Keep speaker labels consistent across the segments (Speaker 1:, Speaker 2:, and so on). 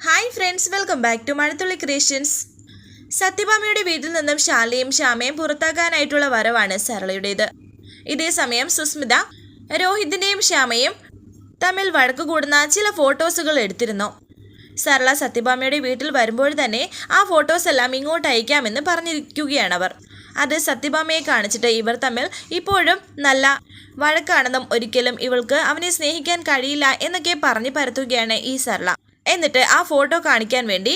Speaker 1: Hi friends welcome back to Mazhathulli creations സത്യഭാമയുടെ വീട്ടിൽ നിന്നും ശാലയും ശ്യാമയും പുറത്താക്കാനായിട്ടുള്ള വരവാണ് സരളയുടേത്. ഇതേ സമയം സുസ്മിത രോഹിതിന്റെയും ശ്യാമയും തമ്മിൽ വഴക്ക് കൂടുന്ന ചില ഫോട്ടോസുകൾ എടുത്തിരുന്നു. സരള സത്യഭാമയുടെ വീട്ടിൽ വരുമ്പോൾ തന്നെ ആ ഫോട്ടോസ് എല്ലാം ഇങ്ങോട്ട് അയക്കാമെന്ന് പറഞ്ഞിരിക്കുകയാണ് അവർ അത് സത്യഭാമയെ കാണിച്ചിട്ട് ഇവർ തമ്മിൽ ഇപ്പോഴും നല്ല വഴക്കാണെന്നും ഒരിക്കലും ഇവൾക്ക് അവനെ സ്നേഹിക്കാൻ കഴിയില്ല എന്നൊക്കെ പറഞ്ഞു പരത്തുകയാണ് ഈ സരള. എന്നിട്ട് ആ ഫോട്ടോ കാണിക്കാൻ വേണ്ടി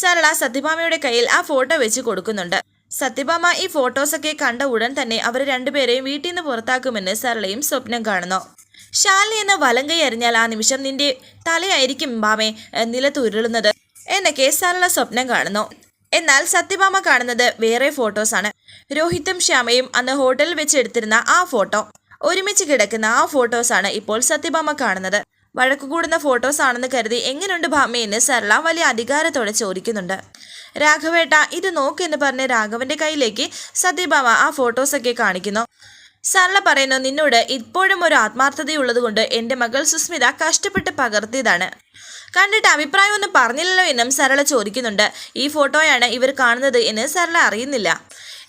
Speaker 1: സരള സത്യഭാമയുടെ കയ്യിൽ ആ ഫോട്ടോ വെച്ച് കൊടുക്കുന്നുണ്ട്. സത്യഭാമ ഈ ഫോട്ടോസൊക്കെ കണ്ട ഉടൻ തന്നെ അവർ രണ്ടുപേരെയും വീട്ടിൽ നിന്ന് പുറത്താക്കുമെന്ന് സരളയും സ്വപ്നം കാണുന്നു. ശാലിനി എന്ന വലം കൈ അറിഞ്ഞാൽ ആ നിമിഷം നിന്റെ തലയായിരിക്കും ബാമേ നിലത്തുരുളുന്നത് എന്നൊക്കെ സരള സ്വപ്നം കാണുന്നു. എന്നാൽ സത്യഭാമ കാണുന്നത് വേറെ ഫോട്ടോസാണ്. രോഹിത്തും ശ്യാമയും അന്ന് ഹോട്ടലിൽ വെച്ച് എടുത്തിരുന്ന ആ ഫോട്ടോ. ഒരുമിച്ച് കിടക്കുന്ന ആ ഫോട്ടോസാണ് ഇപ്പോൾ സത്യഭാമ കാണുന്നത്. വഴക്കു കൂടുന്ന ഫോട്ടോസ് ആണെന്ന് കരുതി എങ്ങനെയുണ്ട് ഭാമയെന്ന് സരള വലിയ അധികാരത്തോടെ ചോദിക്കുന്നുണ്ട്. രാഘവേട്ട ഇത് നോക്ക് എന്ന് പറഞ്ഞ് രാഘവന്റെ കയ്യിലേക്ക് സത്യഭാമ ആ ഫോട്ടോസൊക്കെ കാണിക്കുന്നു. സരള പറയുന്നു നിന്നോട് ഇപ്പോഴും ഒരു ആത്മാർത്ഥതയുള്ളത് കൊണ്ട് എന്റെ മകൾ സുസ്മിത കഷ്ടപ്പെട്ട് പകർത്തിയതാണ്. കണ്ടിട്ട് അഭിപ്രായമൊന്നും പറഞ്ഞില്ലല്ലോ എന്നും സരള ചോദിക്കുന്നുണ്ട്. ഈ ഫോട്ടോയാണ് ഇവർ കാണുന്നത് എന്ന് സരള അറിയുന്നില്ല.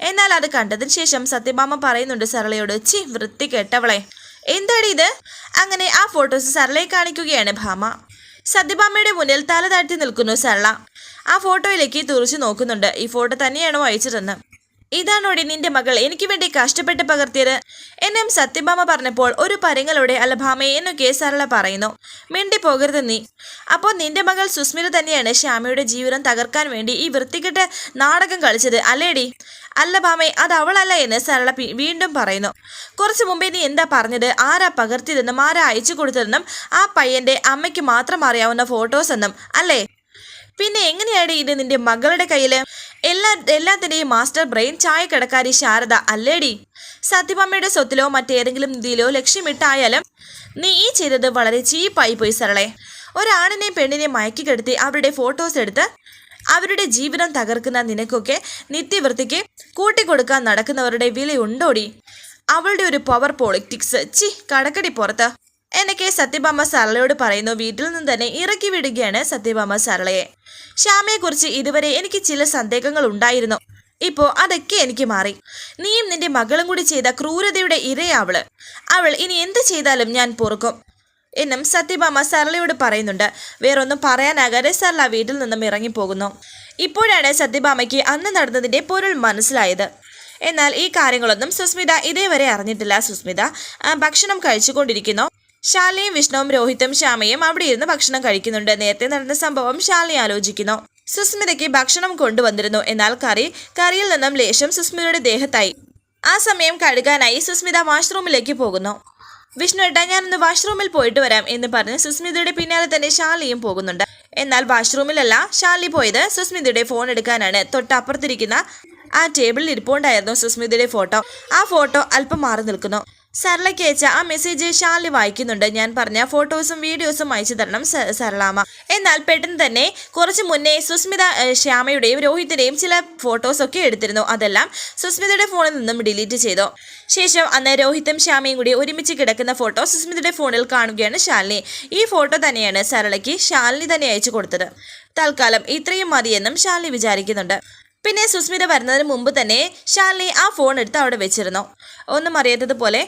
Speaker 1: എന്നാൽ അത് കണ്ടതിന് ശേഷം സത്യഭാമ പറയുന്നുണ്ട് സരളയോട് ചി വൃത്തി കെട്ടവളെ എന്താടി ഇത്? അങ്ങനെ ആ ഫോട്ടോസ് സരളയെ കാണിക്കുകയാണ് ഭാമ. സത്യഭാമയുടെ മുന്നിൽ തല താഴ്ത്തി നിൽക്കുന്നു സരള. ആ ഫോട്ടോയിലേക്ക് തുറച്ചു നോക്കുന്നുണ്ട്. ഈ ഫോട്ടോ തന്നെയാണോ അയച്ചതെന്ന്. ഇതാണോടി നിന്റെ മകൾ? എനിക്ക് വേണ്ടി കഷ്ടപ്പെട്ട് പകർത്തിയത്. എന്നും സത്യഭാമ പറഞ്ഞപ്പോൾ ഒരു പരങ്ങളോടെ അല്ല ഭാമയെ എന്നൊക്കെ സരള പറയുന്നു. മിണ്ടി പോകരുത് നീ. അപ്പോൾ നിന്റെ മകൾ സുസ്മിത തന്നെയാണ് ശ്യാമയുടെ ജീവിതം തകർക്കാൻ വേണ്ടി ഈ വൃത്തികെട്ട നാടകം കളിച്ചത് അല്ലേടി? അല്ല അത് അവളല്ല എന്ന് സരള വീണ്ടും പറയുന്നു. കുറച്ചു മുമ്പേ നീ എന്താ പറഞ്ഞത്? ആരാ പകർത്തിയതെന്നും ആരാ അയച്ചു കൊടുത്തതെന്നും ആ പയ്യന്റെ അമ്മയ്ക്ക് മാത്രം അറിയാവുന്ന ഫോട്ടോസ് എന്നും അല്ലേ? പിന്നെ എങ്ങനെയാണ് ഇത് നിന്റെ മകളുടെ കയ്യിൽ? എല്ലാ എല്ലാത്തിന്റെയും മാസ്റ്റർ ബ്രെയിൻ ചായക്കടക്കാരി ശാരദ അല്ലേടി? സത്യഭാമയുടെ സ്വത്തിലോ മറ്റേതെങ്കിലും നിധിയിലോ ലക്ഷ്യമിട്ടായാലും നീ ഈ ചെയ്തത് വളരെ ചീപ്പായി പോയി സരളെ. ഒരാണിനെയും പെണ്ണിനെയും മയക്കി കെടുത്തി അവരുടെ ഫോട്ടോസ് എടുത്ത് അവരുടെ ജീവിതം തകർക്കുന്ന നിനക്കൊക്കെ നിത്യവൃത്തിക്ക് കൂട്ടിക്കൊടുക്കാൻ നടക്കുന്നവരുടെ വിലയുണ്ടോടി? അവളുടെ ഒരു പവർ പൊളിറ്റിക്സ്. ചി കടക്കടി പുറത്ത്. എന്നൊക്കെ സത്യഭാമ സരളയോട് പറയുന്നു വീട്ടിൽ നിന്ന് തന്നെ ഇറക്കി വിടുകയാണ് സത്യഭാമ സരളയെ. ശ്യാമയെക്കുറിച്ച് ഇതുവരെ എനിക്ക് ചില സന്ദേഹങ്ങൾ ഉണ്ടായിരുന്നു. ഇപ്പോ അതൊക്കെ എനിക്ക് മാറി. നീയും നിന്റെ മകളും കൂടി ചെയ്ത ക്രൂരതയുടെ ഇരയാവൾ അവൾ ഇനി എന്ത് ചെയ്താലും ഞാൻ പൊറുക്കും. എന്നും സത്യഭാമ സരളയോട് പറയുന്നുണ്ട്. വേറൊന്നും പറയാനാകാതെ സരള വീട്ടിൽ നിന്നും ഇറങ്ങിപ്പോകുന്നു. ഇപ്പോഴാണ് സത്യഭാമയ്ക്ക് അന്ന് നടന്നതിന്റെ പൊരുൾ മനസ്സിലായത്. എന്നാൽ ഈ കാര്യങ്ങളൊന്നും സുസ്മിത ഇതേവരെ അറിഞ്ഞിട്ടില്ല. സുസ്മിത ഭക്ഷണം കഴിച്ചുകൊണ്ടിരിക്കുന്നു. ശാലിയും വിഷ്ണുവും രോഹിതും ശ്യാമയും അവിടെ ഇരുന്ന് ഭക്ഷണം കഴിക്കുന്നുണ്ട്. നേരത്തെ നടന്ന സംഭവം ശാലി ആലോചിക്കുന്നു. സുസ്മിതയ്ക്ക് ഭക്ഷണം കൊണ്ടുവന്നിരുന്നു. എന്നാൽ കറി കറിയിൽ നിന്നും ലേശം സുസ്മിതയുടെ ദേഹത്തായി. ആ സമയം കഴുകാനായി സുസ്മിത വാഷ്റൂമിലേക്ക് പോകുന്നു. വിഷ്ണു ഏട്ടാ ഞാനൊന്ന് വാഷ്റൂമിൽ പോയിട്ട് വരാം എന്ന് പറഞ്ഞ് സുസ്മിതയുടെ പിന്നാലെ തന്നെ ശാലിയും പോകുന്നുണ്ട്. എന്നാൽ വാഷ്റൂമിലല്ല ശാലി പോയത് സുസ്മിതയുടെ ഫോൺ എടുക്കാനാണ്. തൊട്ടപ്പുറത്തിരിക്കുന്ന ആ ടേബിളിൽ ഇരിപ്പുണ്ടായിരുന്നു സുസ്മിതയുടെ ഫോട്ടോ. ആ ഫോട്ടോ അല്പം മാറി നിൽക്കുന്നു. സരളയ്ക്ക് അയച്ച ആ മെസ്സേജ് ശാലി വായിക്കുന്നുണ്ട്. ഞാൻ പറഞ്ഞ ഫോട്ടോസും വീഡിയോസും അയച്ചു തരണം സരളാമ എന്നാൽ പെട്ടെന്ന് തന്നെ കുറച്ച് മുന്നേ സുസ്മിത ശ്യാമയുടെയും രോഹിത്തിന്റെയും ചില ഫോട്ടോസ് ഒക്കെ എടുത്തിരുന്നു. അതെല്ലാം സുസ്മിതയുടെ ഫോണിൽ നിന്നും ഡിലീറ്റ് ചെയ്തു. ശേഷം അന്ന് രോഹിത്തും ശ്യാമയും കൂടി ഒരുമിച്ച് കിടക്കുന്ന ഫോട്ടോ സുസ്മിതയുടെ ഫോണിൽ കാണുകയാണ് ശാലിനി. ഈ ഫോട്ടോ തന്നെയാണ് സരളയ്ക്ക് ശാലിനി തന്നെ അയച്ചു കൊടുത്തത്. തൽക്കാലം ഇത്രയും മതിയെന്നും ശാലിനി വിചാരിക്കുന്നുണ്ട്. പിന്നെ സുസ്മിത വരുന്നതിന് മുമ്പ് തന്നെ ഷാർലി ആ ഫോൺ എടുത്ത് അവിടെ വെച്ചിരുന്നു. ഒന്നും അറിയാത്തതുപോലെ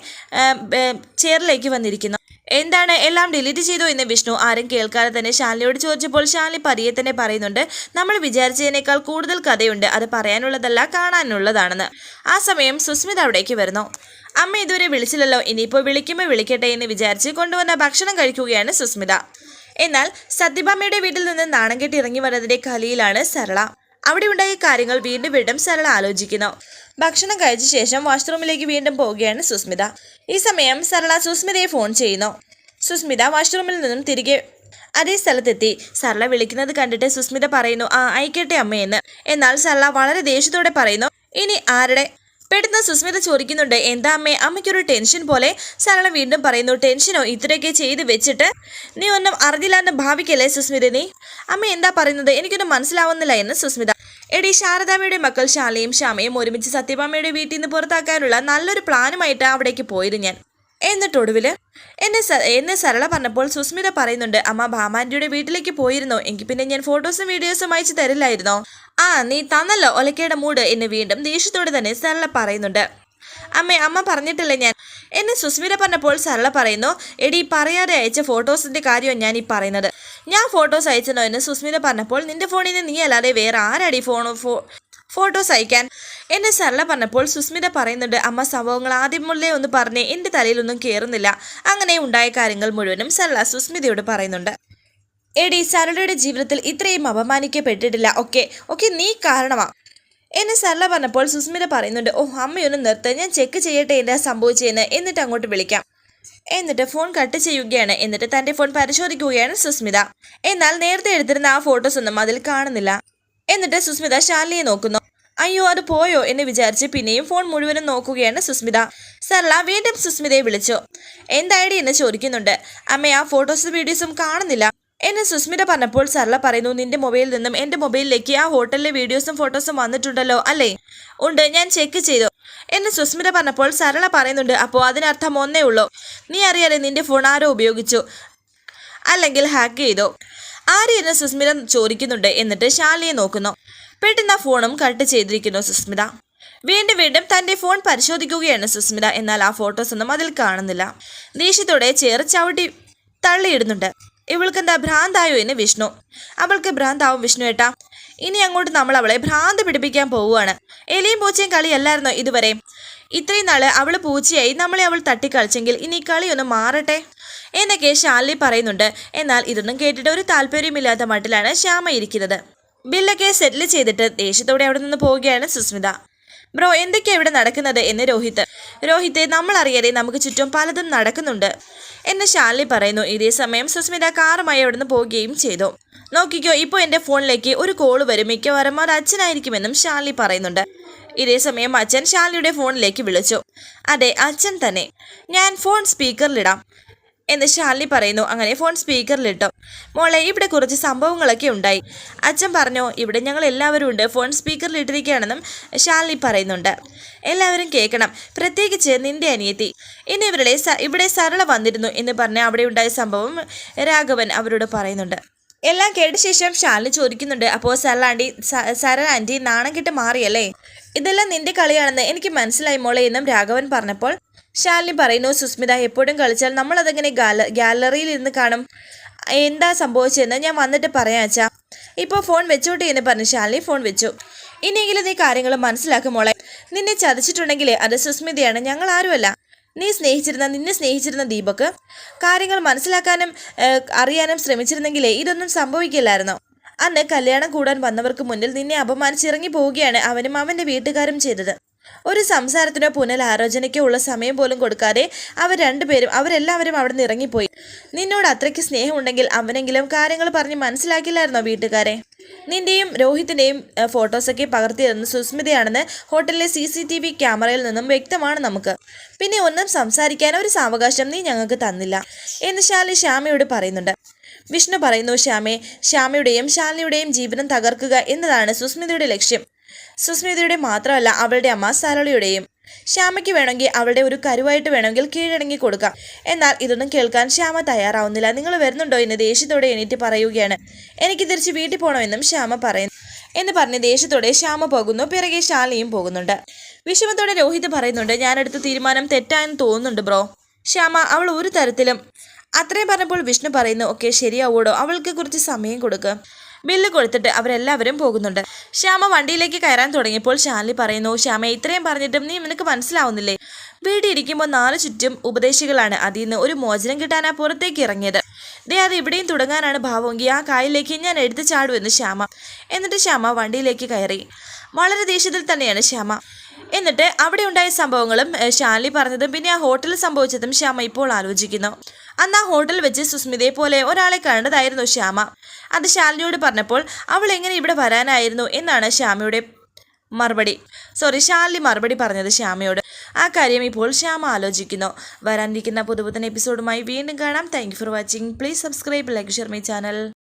Speaker 1: ചെയറിലേക്ക് വന്നിരിക്കുന്നു. എന്താണ് എല്ലാം ഡിലീറ്റ് ചെയ്തു എന്ന് വിഷ്ണു ആരും കേൾക്കാതെ തന്നെ ശാലിനിയോട് ചോദിച്ചപ്പോൾ ശാലിനി പതിയെ തന്നെ പറയുന്നുണ്ട് നമ്മൾ വിചാരിച്ചതിനേക്കാൾ കൂടുതൽ കഥയുണ്ട്. അത് പറയാനുള്ളതല്ല കാണാനുള്ളതാണെന്ന്. ആ സമയം സുസ്മിത അവിടേക്ക് വരുന്നു. അമ്മ ഇതുവരെ വിളിച്ചില്ലല്ലോ. ഇനിയിപ്പോൾ വിളിക്കുമ്പോൾ വിളിക്കട്ടെ എന്ന് വിചാരിച്ച് കൊണ്ടുവന്ന ഭക്ഷണം കഴിക്കുകയാണ് സുസ്മിത. എന്നാൽ സത്യഭാമയുടെ വീട്ടിൽ നിന്ന് നാണം കെട്ടി ഇറങ്ങി വന്നതിന്റെ കലിയിലാണ് സരള. അവിടെ ഉണ്ടായ കാര്യങ്ങൾ വീണ്ടും വീണ്ടും സരള ആലോചിക്കുന്നു. ഭക്ഷണം കഴിച്ച ശേഷം വാഷ്റൂമിലേക്ക് വീണ്ടും പോവുകയാണ് സുസ്മിത. ഈ സമയം സരള സുസ്മിതയെ ഫോൺ ചെയ്യുന്നു. സുസ്മിത വാഷ്റൂമിൽ നിന്നും തിരികെ അതേ സ്ഥലത്തെത്തി. സരള വിളിക്കുന്നത് കണ്ടിട്ട് സുസ്മിത പറയുന്നു ആ അയക്കട്ടെ അമ്മയെന്ന്. എന്നാൽ സരള വളരെ ദേഷ്യത്തോടെ പറയുന്നു ഇനി ആരുടെ പെട്ടെന്ന് സുസ്മിത ചോദിക്കുന്നുണ്ട് എന്താ അമ്മേ അമ്മയ്ക്കൊരു ടെൻഷൻ പോലെ? സരള വീണ്ടും പറയുന്നു ടെൻഷനോ? ഇത്രയൊക്കെ ചെയ്ത് വെച്ചിട്ട്? നീ ഒന്നും അറിഞ്ഞില്ല എന്ന് ഭാവിക്കല്ലേ സുസ്മിത നീ? അമ്മ എന്താ പറയുന്നത്? എനിക്കൊന്നും മനസ്സിലാവുന്നില്ല എന്ന് സുസ്മിത. എടി ശാരദാമ്മയുടെ മക്കൾ ശാലയും ശ്യാമയും ഒരുമിച്ച് സത്യഭാമയുടെ വീട്ടിൽ നിന്ന് പുറത്താക്കാനുള്ള നല്ലൊരു പ്ലാനുമായിട്ട് അവിടേക്ക് പോയത് ഞാൻ. എന്നിട്ടൊടുവിൽ എന്നെ എന്നെ സരള പറഞ്ഞപ്പോൾ സുസ്മിത പറയുന്നുണ്ട് അമ്മ ഭാമാന്റെ വീട്ടിലേക്ക് പോയിരുന്നോ. എങ്കിൽ പിന്നെ ഞാൻ ഫോട്ടോസും വീഡിയോസും അയച്ചു തരില്ലായിരുന്നോ? ആ നീ തന്നല്ലോ. ഒലക്കയുടെ മൂട്. എന്ന് വീണ്ടും ദേഷ്യത്തോടെ തന്നെ സരള പറയുന്നുണ്ട്. അമ്മേ അമ്മ പറഞ്ഞിട്ടില്ല ഞാൻ? എന്നെ സുസ്മിത പറഞ്ഞപ്പോൾ സരള പറയുന്നു എടി പറയാതെ അയച്ച ഫോട്ടോസിന്റെ കാര്യമാണ് ഞാൻ ഈ പറയുന്നത്. ഞാൻ ഫോട്ടോസ് അയച്ചെന്നോ എന്ന് സുസ്മിത പറഞ്ഞപ്പോൾ നിന്റെ ഫോണിൽ നിന്ന് നീ അല്ലാതെ വേറെ ആരാടി ഫോൺ ഫോട്ടോസ് അയക്കാൻ? എന്നെ സരള പറഞ്ഞപ്പോൾ സുസ്മിത പറയുന്നുണ്ട് അമ്മ സംഭവങ്ങൾ ആദ്യം മുതലേ ഒന്ന് പറഞ്ഞ് എന്റെ തലയിലൊന്നും കയറുന്നില്ല അങ്ങനെ ഉണ്ടായ കാര്യങ്ങൾ മുഴുവനും സരള സുസ്മിതയോട് പറയുന്നുണ്ട്. എടി സരളയുടെ ജീവിതത്തിൽ ഇത്രയും അപമാനിക്കപ്പെട്ടിട്ടില്ല ഓക്കെ ഓക്കെ നീ കാരണമാ. എന്നെ സരള പറഞ്ഞപ്പോൾ സുസ്മിത പറയുന്നുണ്ട് ഓ അമ്മയൊന്ന് നിർത്ത് ഞാൻ ചെക്ക് ചെയ്യട്ടെ എന്താ സംഭവിച്ചതെന്ന് എന്നിട്ട് അങ്ങോട്ട് വിളിക്കാം. എന്നിട്ട് ഫോൺ കട്ട് ചെയ്യുകയാണ് എന്നിട്ട് തന്റെ ഫോൺ പരിശോധിക്കുകയാണ് സുസ്മിത. എന്നാൽ നേരത്തെ എടുത്തിരുന്ന ആ ഫോട്ടോസ് ഒന്നും അതിൽ കാണുന്നില്ല. എന്നിട്ട് സുസ്മിത ശാലിയെ നോക്കുന്നു. അയ്യോ അത് പോയോ എന്ന് വിചാരിച്ച് പിന്നെയും ഫോൺ മുഴുവനും നോക്കുകയാണ് സുസ്മിത. സർല വീണ്ടും സുസ്മിതയെ വിളിച്ചു. എന്തായിടി എന്ന് ചോദിക്കുന്നുണ്ട്. അമ്മ ആ ഫോട്ടോസും വീഡിയോസും കാണുന്നില്ല. എന്ന് സുസ്മിത പറഞ്ഞപ്പോൾ സർല പറയുന്നു നിന്റെ മൊബൈലിൽ നിന്നും എന്റെ മൊബൈലിലേക്ക് ആ ഹോട്ടലിലെ വീഡിയോസും ഫോട്ടോസും വന്നിട്ടുണ്ടല്ലോ അല്ലേ? ഉണ്ട് ഞാൻ ചെക്ക് ചെയ്തു. എന്ന് സുസ്മിത പറഞ്ഞപ്പോൾ സരള പറയുന്നുണ്ട് അപ്പോൾ അതിനർത്ഥം ഒന്നേ ഉള്ളൂ. നീ അറിയാതെ നിന്റെ ഫോൺ ആരോ ഉപയോഗിച്ചു? അല്ലെങ്കിൽ ഹാക്ക് ചെയ്തു? ആര് എന്ന് സുസ്മിത ചോദിക്കുന്നുണ്ട് എന്നിട്ട് ശാലിയെ നോക്കുന്നു. പെട്ടെന്ന് ഫോണും കട്ട് ചെയ്തിരിക്കുന്നു സുസ്മിത. വീണ്ടും വീണ്ടും തന്റെ ഫോൺ പരിശോധിക്കുകയാണ് സുസ്മിത. എന്നാൽ ആ ഫോട്ടോസ് ഒന്നും അതിൽ കാണുന്നില്ല. ദേഷ്യത്തോടെ ചേർ ചവിട്ടി തള്ളിയിടുന്നുണ്ട്. ഇവൾക്കെന്താ ഭ്രാന്തായോ എന്ന് വിഷ്ണു. അവൾക്ക് ഭ്രാന്താവും വിഷ്ണു ഏട്ടാ. ഇനി അങ്ങോട്ട് നമ്മൾ അവളെ ഭ്രാന്ത് പിടിപ്പിക്കാൻ പോവുകയാണ്. എലിയും പൂച്ചയും കളിയല്ലായിരുന്നോ ഇതുവരെ? ഇത്രയും നാൾ അവൾ പൂച്ചയായി നമ്മളെ അവൾ തട്ടിക്കളിച്ചെങ്കിൽ ഇനി കളി കളിയൊന്ന് മാറട്ടെ? എന്നൊക്കെ ശാലി പറയുന്നുണ്ട്. എന്നാൽ ഇതൊന്നും കേട്ടിട്ട് ഒരു താല്പര്യമില്ലാത്ത മട്ടിലാണ് ശ്യാമ ഇരിക്കുന്നത്. ബില്ലൊക്കെ സെറ്റിൽ ചെയ്തിട്ട് ദേഷ്യത്തോടെ അവിടെ നിന്ന് പോവുകയാണ് സുസ്മിത. ബ്രോ എന്തൊക്കെയാണ് ഇവിടെ നടക്കുന്നത്? എന്ന് രോഹിത്. രോഹിത്തെ നമ്മൾ അറിയാതെ നമുക്ക് ചുറ്റും പലതും നടക്കുന്നുണ്ട് എന്ന് ഷാലി പറയുന്നു. ഇതേ സമയം സുസ്മിത കാറുമായി അവിടെ നിന്ന് പോവുകയും ചെയ്തു. നോക്കിക്കോ ഇപ്പോൾ എന്റെ ഫോണിലേക്ക് ഒരു കോൾ വരും. മിക്കവാറും അത് അച്ഛനായിരിക്കുമെന്നും ഷാലി പറയുന്നുണ്ട്. ഇതേ സമയം അച്ഛൻ ഷാലിയുടെ ഫോണിലേക്ക് വിളിച്ചു. അതെ അച്ഛൻ തന്നെ. ഞാൻ ഫോൺ സ്പീക്കറിലിടാം എന്ന് ശാലിനി പറയുന്നു. അങ്ങനെ ഫോൺ സ്പീക്കറിലിട്ടു. മോളെ ഇവിടെ കുറച്ച് സംഭവങ്ങളൊക്കെ ഉണ്ടായി. അച്ഛൻ പറഞ്ഞു ഇവിടെ ഞങ്ങൾ എല്ലാവരും ഉണ്ട്. ഫോൺ സ്പീക്കറിലിട്ടിരിക്കുകയാണെന്നും ഷാർലി പറയുന്നുണ്ട്. എല്ലാവരും കേൾക്കണം. പ്രത്യേകിച്ച് നിന്റെ അനിയത്തി. ഇനി ഇവരുടെ ഇവിടെ സരള വന്നിരുന്നു എന്ന് പറഞ്ഞ് അവിടെ ഉണ്ടായ സംഭവം രാഘവൻ അവരോട് പറയുന്നുണ്ട്. എല്ലാം കേട്ട ശേഷം ശാലി ചോദിക്കുന്നുണ്ട് അപ്പോൾ സരള ആന്റി സരള ആന്റി നാണം കിട്ട് മാറിയല്ലേ? ഇതെല്ലാം നിന്റെ കളിയാണെന്ന് എനിക്ക് മനസ്സിലായി മോളെ എന്നും രാഘവൻ പറഞ്ഞപ്പോൾ ശാലിനി പറയുന്നു സുസ്മിത എപ്പോഴും കളിച്ചാൽ നമ്മളതെങ്ങനെ ഗാല ഗാലറിയിൽ ഇരുന്ന് കാണും? എന്താ സംഭവിച്ചതെന്ന് ഞാൻ വന്നിട്ട് പറയാം അച്ഛാ. ഇപ്പോൾ ഫോൺ വെച്ചോട്ടെ എന്ന് പറഞ്ഞ് ശാലിനി ഫോൺ വെച്ചു. ഇനിയെങ്കിലും നീ കാര്യങ്ങൾ മനസ്സിലാക്കും മോളെ. നിന്നെ ചതിച്ചിട്ടുണ്ടെങ്കിൽ അത് സുസ്മിതയാണ് ഞങ്ങൾ ആരുമല്ല. നീ സ്നേഹിച്ചിരുന്ന നിന്നെ സ്നേഹിച്ചിരുന്ന ദീപക്. കാര്യങ്ങൾ മനസ്സിലാക്കാനും അറിയാനും ശ്രമിച്ചിരുന്നെങ്കിലേ ഇതൊന്നും സംഭവിക്കില്ലായിരുന്നോ? അന്ന് കല്യാണം കൂടാൻ വന്നവർക്ക് മുന്നിൽ നിന്നെ അപമാനിച്ചിറങ്ങി പോവുകയാണ് അവനും അവന്റെ വീട്ടുകാരും ചെയ്തത്. ഒരു സംസാരത്തിനോ പുനരാലോചനയ്ക്കോ ഉള്ള സമയം പോലും കൊടുക്കാതെ അവർ രണ്ടുപേരും അവരെല്ലാവരും അവിടെ നിന്ന് ഇറങ്ങിപ്പോയി. നിന്നോട് അത്രയ്ക്ക് സ്നേഹമുണ്ടെങ്കിൽ അവനെങ്കിലും കാര്യങ്ങൾ പറഞ്ഞ് മനസ്സിലാക്കില്ലായിരുന്നോ വീട്ടുകാരെ? നിന്റെയും രോഹിത്തിന്റെയും ഏഹ്, ഫോട്ടോസൊക്കെ പകർത്തിയതെന്ന് സുസ്മിതയാണെന്ന് ഹോട്ടലിലെ സി സി ടി വി ക്യാമറയിൽ നിന്നും വ്യക്തമാണ് നമുക്ക്. പിന്നെ ഒന്നും സംസാരിക്കാൻ ഒരു സാവകാശം നീ ഞങ്ങൾക്ക് തന്നില്ല എന്ന് ശാലി ശ്യാമയോട് പറയുന്നുണ്ട്. വിഷ്ണു പറയുന്നു ശ്യാമെ ശ്യാമയുടെയും ശാലിനിയുടെയും ജീവിതം തകർക്കുക എന്നതാണ് സുസ്മിതയുടെ ലക്ഷ്യം. സുസ്മിതയുടെ മാത്രമല്ല അവളുടെ അമ്മ സരളയുടെയും. ശ്യാമയ്ക്ക് വേണമെങ്കിൽ അവളുടെ ഒരു കരുവായിട്ട് വേണമെങ്കിൽ കീഴടങ്ങി കൊടുക്കാം. എന്നാൽ ഇതൊന്നും കേൾക്കാൻ ശ്യാമ തയ്യാറാവുന്നില്ല. നിങ്ങൾ വരുന്നുണ്ടോ എന്ന് ദേഷ്യത്തോടെ എണീറ്റ് പറയുകയാണ്. എനിക്ക് തിരിച്ച് വീട്ടിൽ പോകണമെന്നും ശ്യാമ പറയുന്നു. എന്ന് പറഞ്ഞ് ദേഷ്യത്തോടെ ശ്യാമ പോകുന്നു. പിറകെ ശാലിയും പോകുന്നുണ്ട്. വിഷമത്തോടെ രോഹിത് പറയുന്നുണ്ട് ഞാനെടുത്ത തീരുമാനം തെറ്റായെന്ന് തോന്നുന്നുണ്ട് ബ്രോ. ശ്യാമ അവൾ ഒരു തരത്തിലും അത്രയും പറഞ്ഞപ്പോൾ വിഷ്ണു പറയുന്നു ഓക്കെ ശരിയാവൂടോ അവൾക്ക് കുറച്ച് സമയം കൊടുക്കുക ബില്ല് കൊടുത്തിട്ട് അവരെല്ലാവരും പോകുന്നുണ്ട്. ശ്യാമ വണ്ടിയിലേക്ക് കയറാൻ തുടങ്ങിയപ്പോൾ ശാലി പറയുന്നു ശ്യാമ ഇത്രയും പറഞ്ഞിട്ടും നീ നിനക്ക് മനസ്സിലാവുന്നില്ലേ? വീട്ടിൽ ഇരിക്കുമ്പോൾ നാല് ചുറ്റും ഉപദേശികളാണ്. അതിൽ നിന്ന് ഒരു മോചനം കിട്ടാനാ പുറത്തേക്ക് ഇറങ്ങിയത്. ദേ അത് ഇവിടെയും തുടങ്ങാനാണ് ഭാവമെങ്കിൽ ആ കായലിലേക്ക് ഞാൻ എടുത്തു ചാടുമെന്ന് ശ്യാമ. എന്നിട്ട് ശ്യാമ വണ്ടിയിലേക്ക് കയറി. വളരെ ദേഷ്യത്തിൽ തന്നെയാണ് ശ്യാമ. എന്നിട്ട് അവിടെ ഉണ്ടായ സംഭവങ്ങളും ശാലി പറഞ്ഞതും പിന്നെ ആ ഹോട്ടലിൽ സംഭവിച്ചതും ശ്യാമ ഇപ്പോൾ ആലോചിക്കുന്നു. അന്ന് ആ ഹോട്ടലിൽ വെച്ച് സുസ്മിതയെ പോലെ ഒരാളെ കണ്ടതായിരുന്നു ശ്യാമ. അത് ശാലിനിയോട് പറഞ്ഞപ്പോൾ അവൾ എങ്ങനെ ഇവിടെ വരാനായിരുന്നു എന്നാണ് ശ്യാമയുടെ മറുപടി. സോറി ശാലിനി മറുപടി പറഞ്ഞത് ശ്യാമയോട്. ആ കാര്യം ഇപ്പോൾ ശ്യാമ ആലോചിക്കുന്നു. വരാനിരിക്കുന്ന പുതുപുത്തൻ എപ്പിസോഡുമായി വീണ്ടും കാണാം. Thank for watching please subscribe like share my channel